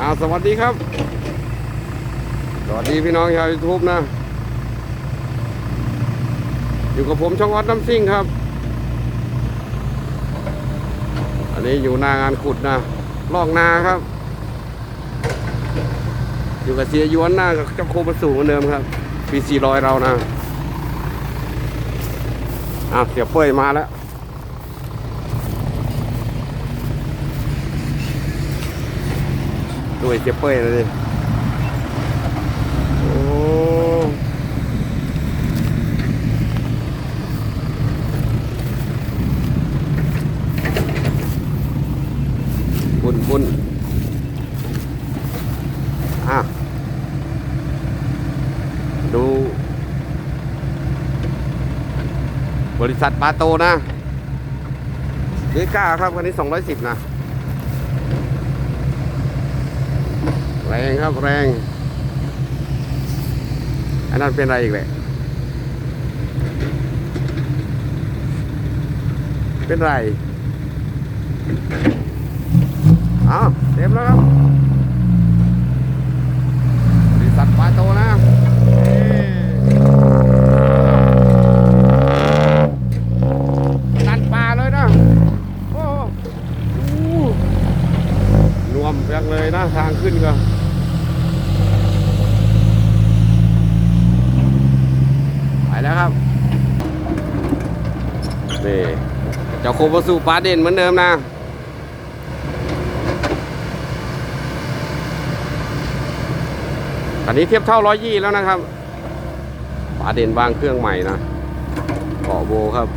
อ่าสวัสดีครับ สวัสดีพี่น้องชาวยูทูบนะ อยู่กับผมช่องวัดน้ำซิ่งครับ อันนี้อยู่หน้างานขุดนะลอกนาครับ อยู่กับเสียยวนหน้ากับเจ้าโคมาสูงเหมือนเดิมครับปีสี่ร้อยเรานะอะเสียเป้ยมาแล้ว ด้วยเสียเป้ยเลยโอ้บุญบุญอะ ดู บริษัทปาโตนะเดก้าครับคันนี้ 210 นะ แรงครับแรง อันนั้นเป็นอะไรอีกเลยเป็นไรเอาเต็มแล้วครับบริษัทปลาโตนะนี่ตันปลาเลยนะ โอ้โหนวมยังเลยนะ ทางขึ้นก็ไปแล้วครับ นี่เจ้าโคบสูปลาเด่นเหมือนเดิมนะตอนนี้เทียบเท่าร้อยยี่แล้วนะครับปลาเด่นวางเครื่องใหม่นะเกาะโบครับ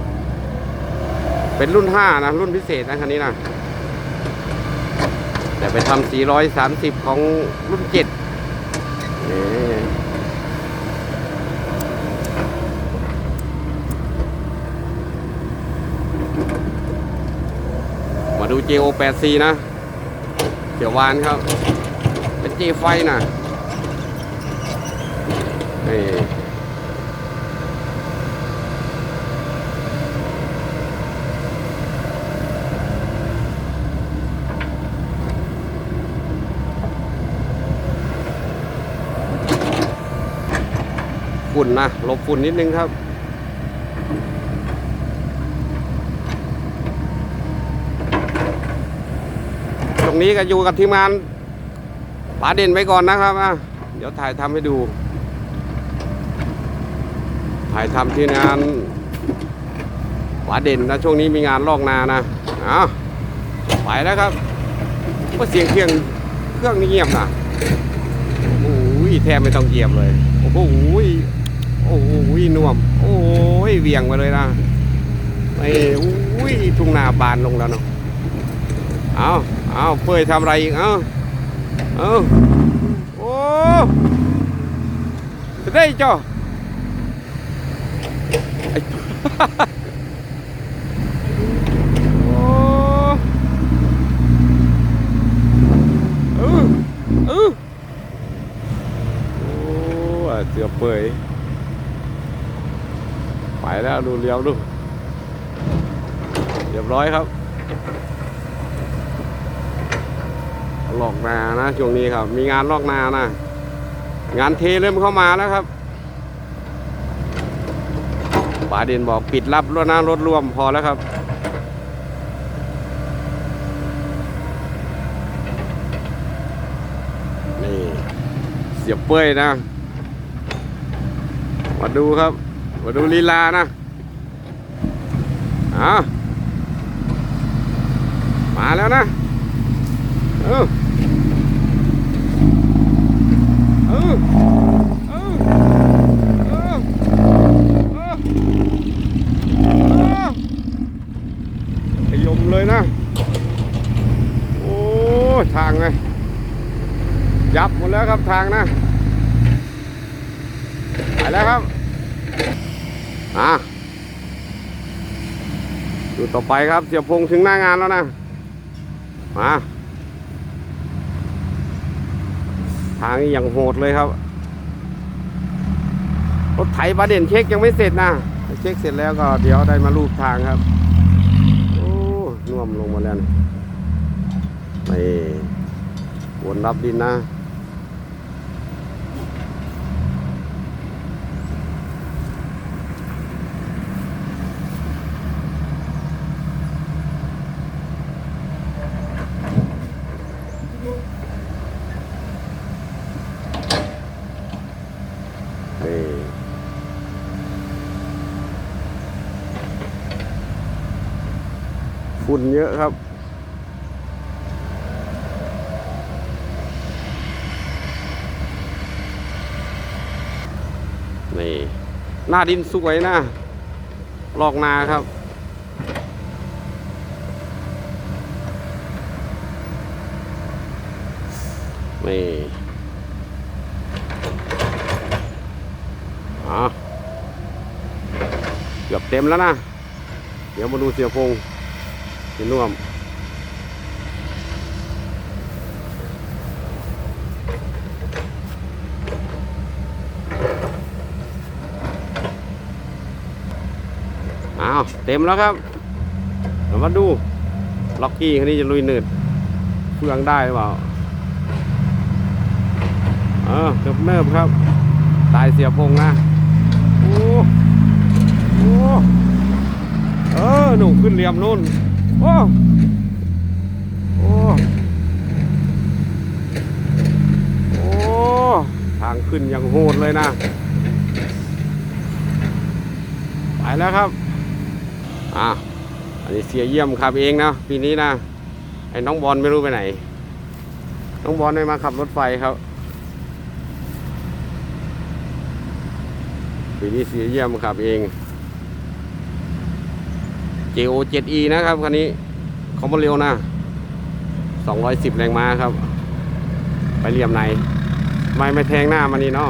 เป็นรุ่น5นะรุ่นพิเศษนะคันนี้นะแต่ไปทำ430ของรุ่น7นี่ JO 84นะเขียววานครับ เป็นเจไฟนะนี่ฝุ่นนะลบฝุ่นนิดนึงครับ ต รงนี้ก็อยู่กับทีมงานป๋าเด่นไปก่อนนะครับอะเดี๋ยวถ่ายทำให้ดู ถ่ายทำที่งานป๋าเด่นนะช่วงนี้มีงานลอกนานะเอาไปแล้วครับว่าเสียงเครื่องเครื่องนี่เงียบนะโอ้ยแทบไม่ต้องเหยียบเลย โอ้โหโอ้โหน่วม โอ้ยเวียงไปเลยนะไอ้โอ้ยทุ่งนาบานลงแล้วเนาะเอา เอาเพื่อทำอะไรอีก เอาเอาโอ้ได้จ้ะไอ้โอ้เออเออโอ้เสือเปื่อยไปแล้วดูเลี้ยวดูเรียบร้อยครับ ลอกนานะช่วงนี้ครับ มีงานลอกนานะ งานเทเริ่มเข้ามาแล้วครับป๋าเด่นบอกปิดรับรถนะรถรวมพอแล้วครับนี่เสียบเป้ยนะ มาดูครับ มาดูลีลานะอ่ามาแล้วนะเอออเออเออเออขยมเลยนะ โอ้ ทางไงยับหมดแล้วครับทางนะไปแล้วครับอะดูต่อไปครับเสียพงถึงหน้างานแล้วนะมาทางนี้อย่างโหดเลยครับรถไถประเด่นเช็คยังไม่เสร็จนะเช็คเสร็จแล้วก็เดี๋ยวได้มาลูบทางครับโอ้น่วมลงมาแล้วนะ นี่หัวคนรับดินนะฝุ่นเยอะครับ นี่ หน้าดินสวยนะ ลอกนาครับ นี่อ๋อเกือบเต็มแล้วนะ เดี๋ยวมาดูเสียพงสียน่วม อ้าวเต็มแล้วครับเรามาดูล็อกกี้คันนี้จะลุยหนืดเฟืองได้หรือเปล่าเออเกือบเนิบครับ ตายเสียพงนะโอ้โอ้เออหนูขึ้นเหลี่ยมนู่นโอ้โอ้โอ้ทางขึ้นยังโหดเลยนะ ไปแล้วครับ อะอันนี้เสียเยี่ยมครับเองนะปีนี้นะไอ้น้องบอลไม่รู้ไปไหน น้องบอลไม่มาขับรถไฟครับปีนี้เสียเยี่ยมขับเอง JO 7E นะครับคันนี้เขามาเร็วนะ210 แรงม้าครับ ไปเหลี่ยมไหน ไม่ไม่แทงหน้ามานี่เนาะ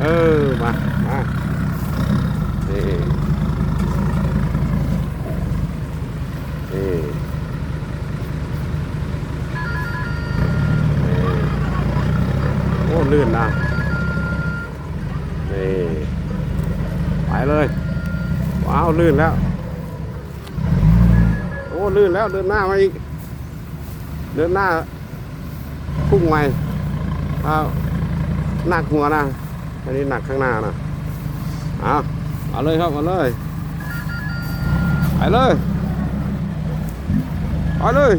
เออ มา มานี่นี่นี่โอ้ ลื่นนะ นี่ ไปเลย ว้าว ลื่นแล้ว โอ้ ลื่นแล้ว เดินหน้ามาอีก เดินหน้าพุ่งใหม่เอาหนักหัวนะ อันนี้หนักข้างหน้านะเอาเอาเลยครับ เอาเลย ไปเลยไปเลย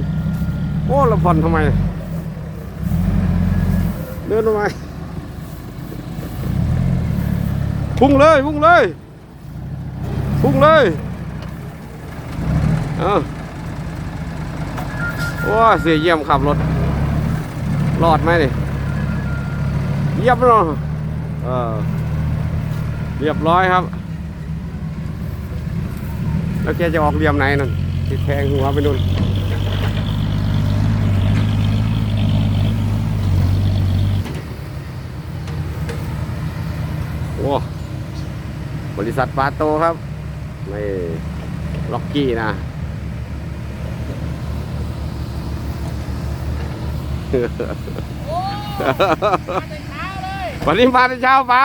โอ้เราผ่อนทำไม เดินทำไม พุ่งเลยพุ่งเลยพุ่งเลยเออว้าเสียเยี่ยมขับรถรอดไหมนี่เยี่ยมเนาะเออเรียบร้อยครับ แล้วแกจะออกเหลี่ยมไหนนั่นที่แทงหัวไปนู่นโอ้บ ริษัทปาโตครับไม่ล็อกกี้นะโอ้มาแต่เช้าเลยวันนี้มาแต่เช้าปะ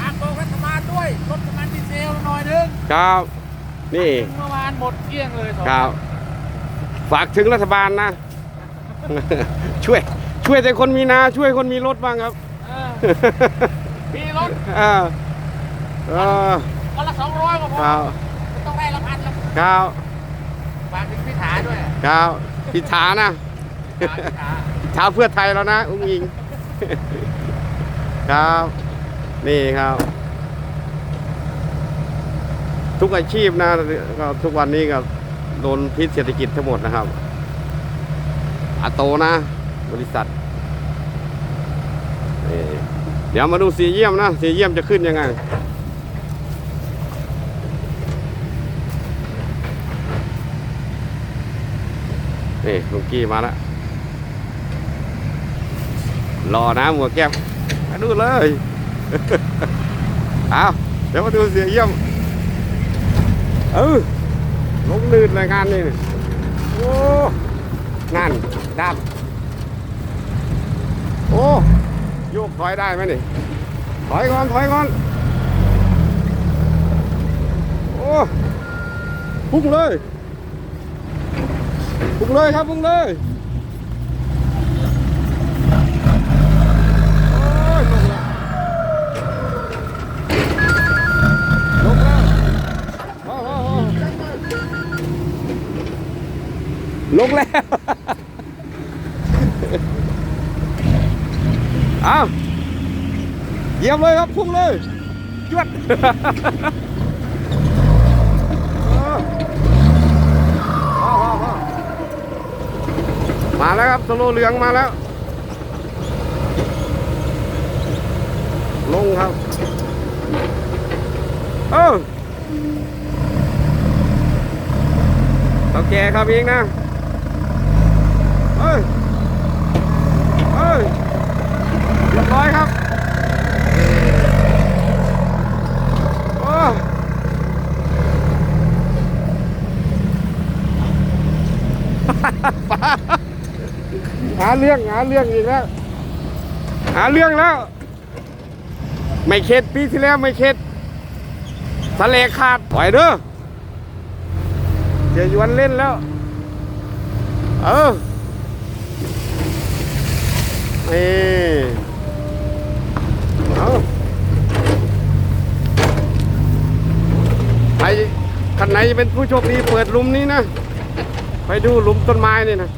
อากบอกรัฐบาลด้วยลดน้ำมันดีเซลหน่อยนึงครับ นี่เมื่อวานหมดเกลี้ยงเลยสองครับฝากถึงรัฐบาลนะ ช่วย ช่วยแต่คนมีนาช่วยคนมีรถบ้างครับเออ มีรถเออเออวันละสองร้อยก็พอครับไม่ต้องได้ละพันละครับฝากถึงพิธาด้วยครับพิธานะพิธาพิธาพิธาเพื่อไทยแล้วนะ อุ้งยิง ครับ นี่ครับ ทุกอาชีพนะก็ทุกวันนี้ก็โดนพิษเศรษฐกิจทั้งหมดนะครับอาโตนะ บริษัทนี่ เดี๋ยวมาดูสีเยี่ยมนะ สีเยี่ยมจะขึ้นยังไง นี่ลุงกี้มาแล้วรอนะหมวแก้มมาดูเลย เอาเดี๋ยวมาดูเสียเยี่ยม เออลงลื่นรายงานนี่โอ้นั่นดับโอ้ โยกถอยได้ไหมนี่ถอยก่อนถอยก่อนโอ้พุ่งเลยพุ่งเลยครับพุ่งเลยโอ้ยลงแล้วลงแล้วโอ้โหลงแล้ว เอา เยี่ยมเลยครับพุ่งเลยจวดเอาเอาเอามาแล้วครับสโลเหลืองมาแล้ว ลงครับ เออเท่าแก่ครับเองนะเอ้ยเอ้ยเรียบร้อยครับโอ้ หา เรื่องหาเรื่องอีกแล้ว หาเรื่องแล้ว ไม่เข็ดปีที่แล้วไม่เข็ดทะเลขาดปล่อยเด้อเดี๋ยวยวนเล่นแล้ว เออนี่เอาใครคันไหนจะเป็นผู้โชคดีเปิดลุมนี้นะ ไปดูหลุมต้นไม้นี่นะ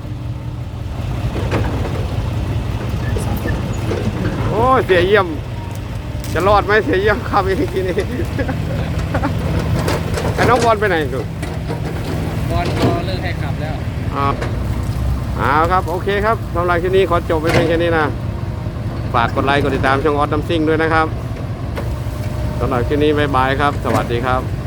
โอ้ ยเสียเยี่ยม จะรอดไหมเสียเยี่ยมครับอีกทีนี้ไอ้น้องบอลไปไหนดูบอลก็เลิกให้ขับแล้วอ่าเอาครับโอเคครับสำหรับที่นี้ขอจบไปเพียงแค่นี้นะฝากกดไลค์กดติดตามช่องออสดัมซิงด้วยนะครับสำหรับที่นี้บายบายครับ สวัสดีครับ